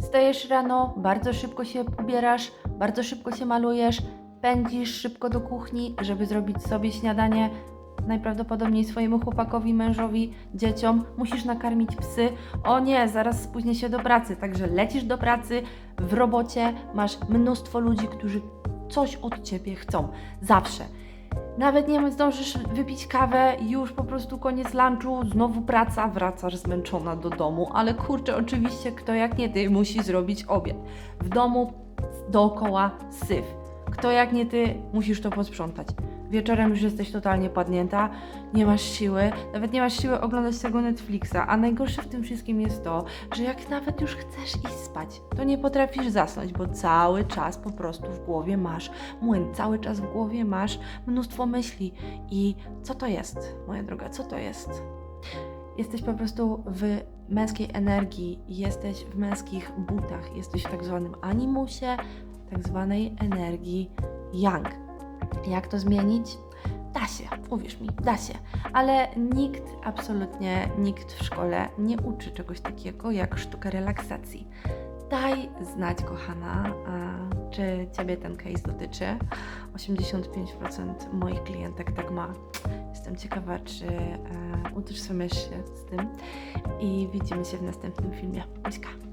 Wstajesz rano, bardzo szybko się ubierasz, bardzo szybko się malujesz, pędzisz szybko do kuchni, żeby zrobić sobie śniadanie, najprawdopodobniej swojemu chłopakowi, mężowi, dzieciom. Musisz nakarmić psy. O nie, zaraz spóźnię się do pracy. Także lecisz do pracy, w robocie masz mnóstwo ludzi, którzy coś od ciebie chcą. Zawsze. Nawet nie wiem, zdążysz wypić kawę, już po prostu koniec lunchu, znowu praca, wracasz zmęczona do domu, ale kurczę, oczywiście kto jak nie ty musi zrobić obiad. W domu dookoła syf. Kto jak nie ty musisz to posprzątać. Wieczorem już jesteś totalnie padnięta, nie masz siły, nawet nie masz siły oglądać tego Netflixa, a najgorsze w tym wszystkim jest to, że jak nawet już chcesz iść spać, to nie potrafisz zasnąć, bo cały czas po prostu w głowie masz młyn, cały czas w głowie masz mnóstwo myśli. I co to jest, moja droga, co to jest? Jesteś po prostu w męskiej energii, jesteś w męskich butach, jesteś w tak zwanym animusie, tak zwanej energii yang. Jak to zmienić? Da się, uwierz mi, da się, ale nikt, absolutnie nikt w szkole nie uczy czegoś takiego jak sztuka relaksacji. Daj znać, kochana, czy Ciebie ten case dotyczy. 85% moich klientek tak ma. Jestem ciekawa, czy e, utożsamiasz się z tym. I widzimy się w następnym filmie. Buźka.